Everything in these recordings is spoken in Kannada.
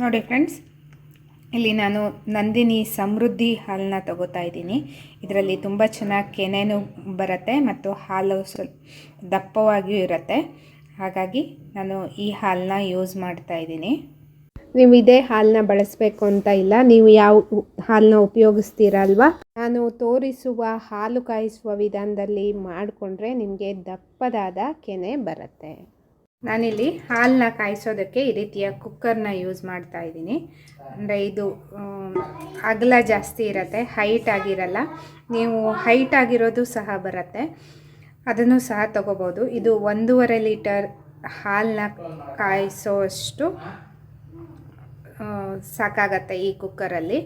ನೋಡಿ ಫ್ರೆಂಡ್ಸ್, ಇಲ್ಲಿ ನಾನು ನಂದಿನಿ ಸಮೃದ್ಧಿ ಹಾಲನ್ನ ತಗೋತಾ ಇದ್ದೀನಿ. ಇದರಲ್ಲಿ ತುಂಬ ಚೆನ್ನಾಗಿ ಕೆನೆನೂ ಬರುತ್ತೆ ಮತ್ತು ಹಾಲು ಸ್ವಲ್ಪ ದಪ್ಪವಾಗಿಯೂ ಇರುತ್ತೆ. ಹಾಗಾಗಿ ನಾನು ಈ ಹಾಲನ್ನ ಯೂಸ್ ಮಾಡ್ತಾ ಇದ್ದೀನಿ. ನೀವು ಇದೇ ಹಾಲನ್ನ ಬಳಸಬೇಕು ಅಂತ ಇಲ್ಲ, ನೀವು ಯಾವ ಹಾಲನ್ನ ಉಪಯೋಗಿಸ್ತೀರಲ್ವಾ ನಾನು ತೋರಿಸುವ, ಹಾಲು ಕಾಯಿಸುವ ವಿಧಾನದಲ್ಲಿ ಮಾಡಿಕೊಂಡ್ರೆ ನಿಮಗೆ ದಪ್ಪದಾದ ಕೆನೆ ಬರುತ್ತೆ. ನಾನಿಲ್ಲಿ ಹಾಲನ್ನ ಕಾಯಿಸೋದಕ್ಕೆ ಈ ರೀತಿಯ ಕುಕ್ಕರ್ನ ಯೂಸ್ ಮಾಡ್ತಾ ಇದ್ದೀನಿ. ಅಂದರೆ ಇದು ಅಗಲ ಜಾಸ್ತಿ ಇರುತ್ತೆ, ಹೈಟ್ ಆಗಿರಲ್ಲ. ನೀವು ಹೈಟ್ ಆಗಿರೋದು ಸಹ ಬರುತ್ತೆ. ಅದನ್ನು ಸಹ ತಗೋಬೋದು. ಇದು ಒಂದೂವರೆ ಲೀಟರ್ ಹಾಲನ್ನ ಕಾಯಿಸೋ ಅಷ್ಟು ಸಾಕಾಗತ್ತೆ ಈ ಕುಕ್ಕರಲ್ಲಿ.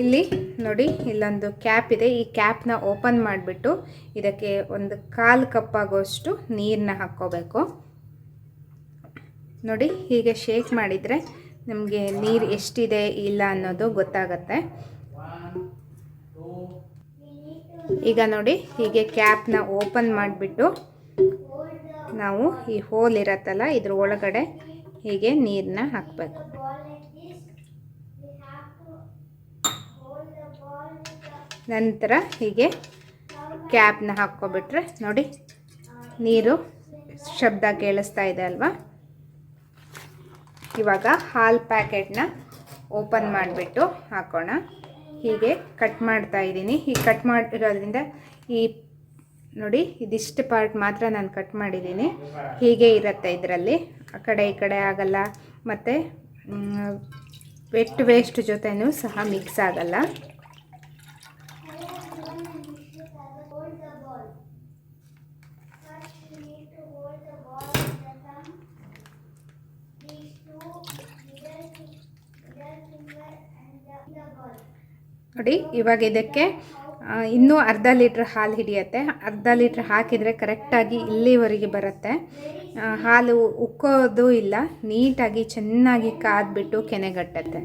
ಇಲ್ಲಿ ನೋಡಿ ಇಲ್ಲೊಂದು ಕ್ಯಾಪ್ ಇದೆ. ಈ ಕ್ಯಾಪ್ನ ಓಪನ್ ಮಾಡಿಬಿಟ್ಟು ಇದಕ್ಕೆ ಒಂದು ಕಾಲು ಕಪ್ ಆಗೋಷ್ಟು ನೀರನ್ನ ಹಾಕ್ಕೋಬೇಕು. ನೋಡಿ ಹೀಗೆ ಶೇಕ್ ಮಾಡಿದರೆ ನಮಗೆ ನೀರು ಎಷ್ಟಿದೆ ಇಲ್ಲ ಅನ್ನೋದು ಗೊತ್ತಾಗತ್ತೆ. ಈಗ ನೋಡಿ ಹೀಗೆ ಕ್ಯಾಪ್ನ ಓಪನ್ ಮಾಡಿಬಿಟ್ಟು ನಾವು ಈ ಹೋಲ್ ಇರತ್ತಲ್ಲ ಇದ್ರ ಒಳಗಡೆ ಹೀಗೆ ನೀರನ್ನ ಹಾಕಬೇಕು. ನಂತರ ಹೀಗೆ ಕ್ಯಾಪ್ನ ಹಾಕ್ಕೊಬಿಟ್ರೆ ನೋಡಿ, ನೀರು ಶಬ್ದ ಕೇಳಿಸ್ತಾ ಇದೆ ಅಲ್ವಾ? ಇವಾಗ ಹಾಲು ಪ್ಯಾಕೆಟ್ನ ಓಪನ್ ಮಾಡಿಬಿಟ್ಟು ಹಾಕೋಣ. ಹೀಗೆ ಕಟ್ ಮಾಡ್ತಾ ಇದ್ದೀನಿ. ಹೀಗೆ ಕಟ್ ಮಾಡಿರೋದ್ರಿಂದ ಈ ನೋಡಿ, ಇದಿಷ್ಟು ಪಾರ್ಟ್ ಮಾತ್ರ ನಾನು ಕಟ್ ಮಾಡಿದ್ದೀನಿ. ಹೀಗೆ ಇರುತ್ತೆ ಇದರಲ್ಲಿ. ಆ ಕಡೆ ಈ ಕಡೆ ಆಗಲ್ಲ. ಮತ್ತು ವೆಟ್ ವೇಸ್ಟ್ ಜೊತೆನೂ ಸಹ ಮಿಕ್ಸ್ ಆಗಲ್ಲ. ನೋಡಿ, ಇವಾಗ ಇದಕ್ಕೆ ಇನ್ನೂ ಅರ್ಧ ಲೀಟ್ರ್ ಹಾಲು ಹಿಡಿಯುತ್ತೆ. ಅರ್ಧ ಲೀಟ್ರ್ ಹಾಕಿದರೆ ಕರೆಕ್ಟಾಗಿ ಇಲ್ಲಿವರೆಗೆ ಬರುತ್ತೆ. ಹಾಲು ಉಕ್ಕೋದು ಇಲ್ಲ, ನೀಟಾಗಿ ಚೆನ್ನಾಗಿ ಕಾದ್ಬಿಟ್ಟು ಕೆನೆಗಟ್ಟತ್ತೆ.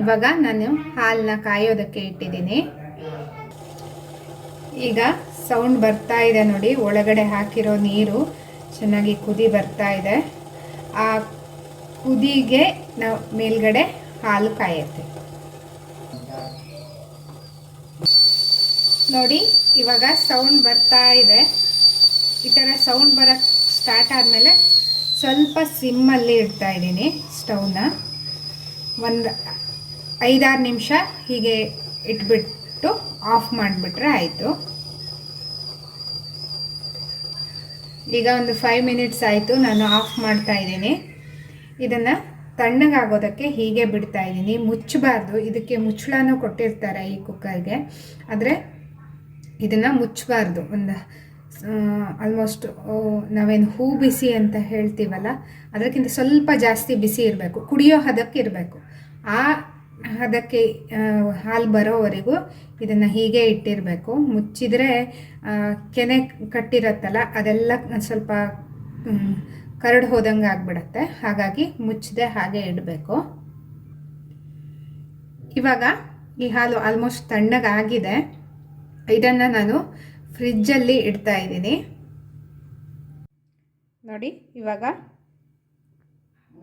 ಇವಾಗ ನಾನು ಹಾಲನ್ನ ಕಾಯೋದಕ್ಕೆ ಇಟ್ಟಿದ್ದೀನಿ. ಈಗ ಸೌಂಡ್ ಬರ್ತಾ ಇದೆ ನೋಡಿ, ಒಳಗಡೆ ಹಾಕಿರೋ ನೀರು ಚೆನ್ನಾಗಿ ಕುದಿ ಬರ್ತಾ ಇದೆ. ಆ ಕುದಿಗೆ ನಾವು ಮೇಲ್ಗಡೆ ಹಾಲು ಕಾಯುತ್ತೆ. ನೋಡಿ, ಇವಾಗ ಸೌಂಡ್ ಬರ್ತಾ ಇದೆ. ಈ ಥರ ಸೌಂಡ್ ಬರೋಕ್ಕೆ ಸ್ಟಾರ್ಟ್ ಆದಮೇಲೆ ಸ್ವಲ್ಪ ಸಿಮ್ಮಲ್ಲಿ ಇಡ್ತಾ ಇದ್ದೀನಿ ಸ್ಟವ್ನ ಒಂದು ಐದಾರು ನಿಮಿಷ ಹೀಗೆ ಇಟ್ಬಿಟ್ಟು ಆಫ್ ಮಾಡಿಬಿಟ್ರೆ ಆಯಿತು. ಈಗ ಒಂದು ಫೈವ್ ಮಿನಿಟ್ಸ್ ಆಯಿತು ನಾನು ಆಫ್ ಮಾಡ್ತಾ ಇದ್ದೀನಿ. ಇದನ್ನು ತಣ್ಣಗಾಗೋದಕ್ಕೆ ಹೀಗೆ ಬಿಡ್ತಾ ಇದ್ದೀನಿ. ಮುಚ್ಚಬಾರ್ದು. ಇದಕ್ಕೆ ಮುಚ್ಚಳನೂ ಕೊಟ್ಟಿರ್ತಾರೆ ಈ ಕುಕ್ಕರ್ಗೆ ಆದರೆ ಇದನ್ನು ಮುಚ್ಚಬಾರ್ದು. ಒಂದು ಆಲ್ಮೋಸ್ಟ್ ನಾವೇನು ಹೂ ಬಿಸಿ ಅಂತ ಹೇಳ್ತೀವಲ್ಲ, ಅದಕ್ಕಿಂತ ಸ್ವಲ್ಪ ಜಾಸ್ತಿ ಬಿಸಿ ಇರಬೇಕು. ಕುಡಿಯೋ ಹದಕ್ಕೆ ಇರಬೇಕು. ಆ ಹದಕ್ಕೆ ಹಾಲು ಬರೋವರೆಗೂ ಇದನ್ನು ಹೀಗೆ ಇಟ್ಟಿರಬೇಕು. ಮುಚ್ಚಿದರೆ ಕೆನೆ ಕಟ್ಟಿರತ್ತಲ್ಲ, ಅದೆಲ್ಲ ಸ್ವಲ್ಪ ಕರಡು ಹೋದಂಗೆ ಆಗಿಬಿಡತ್ತೆ. ಹಾಗಾಗಿ ಮುಚ್ಚದೆ ಹಾಗೆ ಇಡಬೇಕು. ಇವಾಗ ಈ ಹಾಲು ಆಲ್ಮೋಸ್ಟ್ ತಣ್ಣಗಾಗಿದೆ. ಇದನ್ನು ನಾನು ಫ್ರಿಜ್ಜಲ್ಲಿ ಇಡ್ತಾ ಇದ್ದೀನಿ. ನೋಡಿ, ಇವಾಗ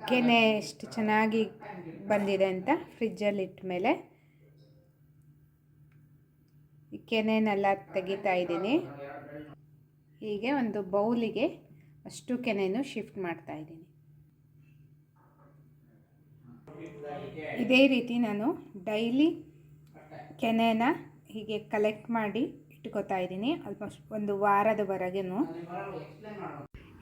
ಕೆನೆ ಎಷ್ಟು ಚೆನ್ನಾಗಿ ಬಂದಿದೆ ಅಂತ ಫ್ರಿಜ್ಜಲ್ಲಿ ಇಟ್ಟ ಮೇಲೆ ಈ ಕೆನೆನೆಲ್ಲ ತೆಗಿತಾ ಇದ್ದೀನಿ. ಹೀಗೆ ಒಂದು ಬೌಲಿಗೆ ಅಷ್ಟು ಕೆನೆಯನ್ನು ಶಿಫ್ಟ್ ಮಾಡ್ತಾ ಇದ್ದೀನಿ. ಇದೇ ರೀತಿ ನಾನು ಡೈಲಿ ಕೆನೆನ ಹೀಗೆ ಕಲೆಕ್ಟ್ ಮಾಡಿ ಇಟ್ಕೋತಾ ಇದ್ದೀನಿ. ಆಲ್ಮೋಸ್ಟ್ ಒಂದು ವಾರದವರೆಗೂ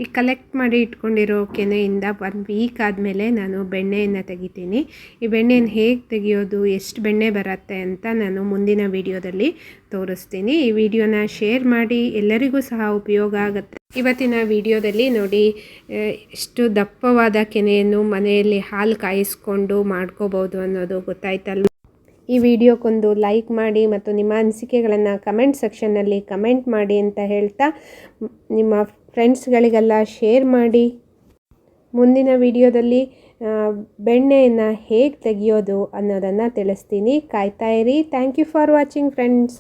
ಈ ಕಲೆಕ್ಟ್ ಮಾಡಿ ಇಟ್ಕೊಂಡಿರೋ ಕೆನೆಯಿಂದ ಒಂದು ವೀಕ್ ಆದಮೇಲೆ ನಾನು ಬೆಣ್ಣೆಯನ್ನು ತೆಗಿತೀನಿ. ಈ ಬೆಣ್ಣೆಯನ್ನು ಹೇಗೆ ತೆಗೆಯೋದು, ಎಷ್ಟು ಬೆಣ್ಣೆ ಬರುತ್ತೆ ಅಂತ ನಾನು ಮುಂದಿನ ವಿಡಿಯೋದಲ್ಲಿ ತೋರಿಸ್ತೀನಿ. ಈ ವಿಡಿಯೋನ ಶೇರ್ ಮಾಡಿ ಎಲ್ಲರಿಗೂ ಸಹ ಉಪಯೋಗ ಆಗುತ್ತೆ. ಇವತ್ತಿನ ವಿಡಿಯೋದಲ್ಲಿ ನೋಡಿ ಎಷ್ಟು ದಪ್ಪವಾದ ಕೆನೆಯನ್ನು ಮನೆಯಲ್ಲಿ ಹಾಲು ಕಾಯಿಸ್ಕೊಂಡು ಮಾಡ್ಕೋಬೋದು ಅನ್ನೋದು ಗೊತ್ತಾಯ್ತಲ್ವ? ಈ ವಿಡಿಯೋಕ್ಕೊಂದು ಲೈಕ್ ಮಾಡಿ ಮತ್ತು ನಿಮ್ಮ ಅನಿಸಿಕೆಗಳನ್ನು ಕಮೆಂಟ್ ಸೆಕ್ಷನ್ನಲ್ಲಿ ಕಮೆಂಟ್ ಮಾಡಿ ಅಂತ ಹೇಳ್ತಾ ನಿಮ್ಮ ಫ್ರೆಂಡ್ಸ್ಗಳಿಗೆಲ್ಲ ಶೇರ್ ಮಾಡಿ. ಮುಂದಿನ ವಿಡಿಯೋದಲ್ಲಿ ಬೆಣ್ಣೆಯನ್ನು ಹೇಗೆ ತೆಗೆಯೋದು ಅನ್ನೋದನ್ನು ತಿಳಿಸ್ತೀನಿ. ಕಾಯ್ತಾ ಇರಿ. Thank you for watching friends